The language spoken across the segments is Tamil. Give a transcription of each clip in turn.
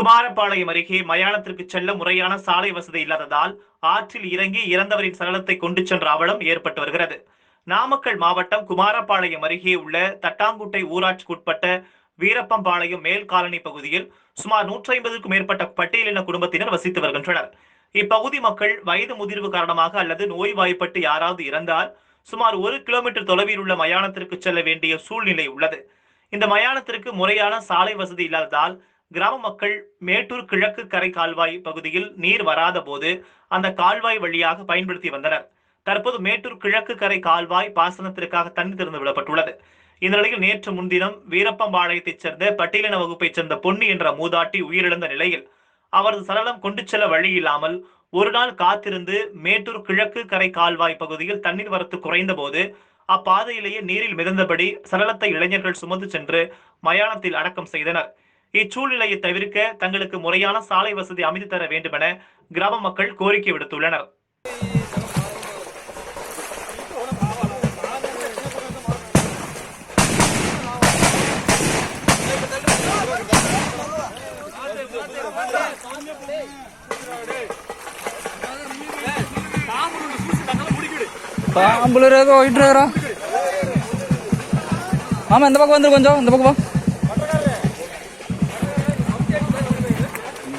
குமாரபாளையம் அருகே மயானத்திற்கு செல்ல முறையான சாலை வசதி இல்லாததால் ஆற்றில் இறங்கி இறந்தவரின் சடலத்தை கொண்டு சென்ற அவலம் ஏற்பட்டு வருகிறது. நாமக்கல் மாவட்டம் குமாரபாளையம் அருகே உள்ள தட்டாங்குட்டை ஊராட்சிக்குட்பட்ட வீரப்பம்பாளையம் மேல் காலனி பகுதியில் சுமார் நூற்றி ஐம்பதுக்கும் மேற்பட்ட பட்டியலின குடும்பத்தினர் வசித்து வருகின்றனர். இப்பகுதி மக்கள் வயது முதிர்வு காரணமாக அல்லது நோய் வாய்ப்பட்டு யாராவது இறந்தால் சுமார் ஒரு கிலோமீட்டர் தொலைவில் உள்ள மயானத்திற்கு செல்ல வேண்டிய சூழ்நிலை உள்ளது. இந்த மயானத்திற்கு முறையான சாலை வசதி இல்லாததால் கிராம மக்கள் மேட்டூர் கிழக்கு கரை கால்வாய் பகுதியில் நீர் வராத போது அந்த கால்வாய் வழியாக பயன்படுத்தி வந்தனர். தற்போது மேட்டூர் கிழக்கு கரை கால்வாய் பாசனத்திற்காக தண்ணி திறந்து விடப்பட்டுள்ளது. இந்த நிலையில் நேற்று முன்தினம் வீரப்பம்பாளையத்தைச் சேர்ந்த பட்டியலின வகுப்பைச் சேர்ந்த பொன்னி என்ற மூதாட்டி உயிரிழந்த நிலையில் அவரது சடலம் கொண்டு செல்ல வழி இல்லாமல் ஒரு நாள் காத்திருந்து மேட்டூர் கிழக்கு கரை கால்வாய் பகுதியில் தண்ணீர் வரத்து குறைந்த போது அப்பாதையிலேயே நீரில் மிதந்தபடி சடலத்தை இளைஞர்கள் சுமந்து சென்று மயானத்தில் அடக்கம் செய்தனர். இச்சூழ்நிலையை தவிர்க்க தங்களுக்கு முறையான சாலை வசதி அமைத்து தர வேண்டுமென கிராம மக்கள் கோரிக்கை விடுத்துள்ளனர். ஆம்பளை போயிட்டு இருக்கிறோம் ஆமா இந்த பக்கம் வந்துரு கொஞ்சம் இந்த பக்கம்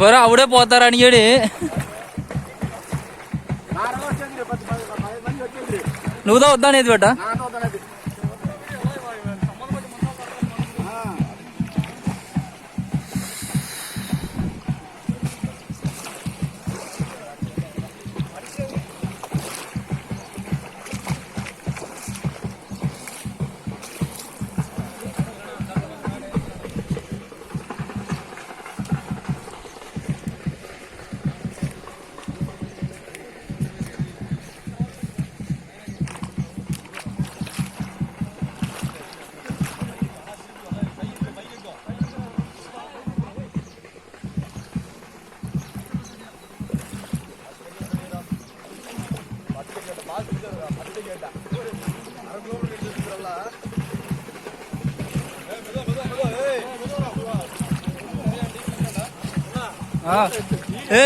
బరా అవుడే పోతారా అనిగాడు నువ్వుదా వద్దా అనేది బేట? ஆ ஏ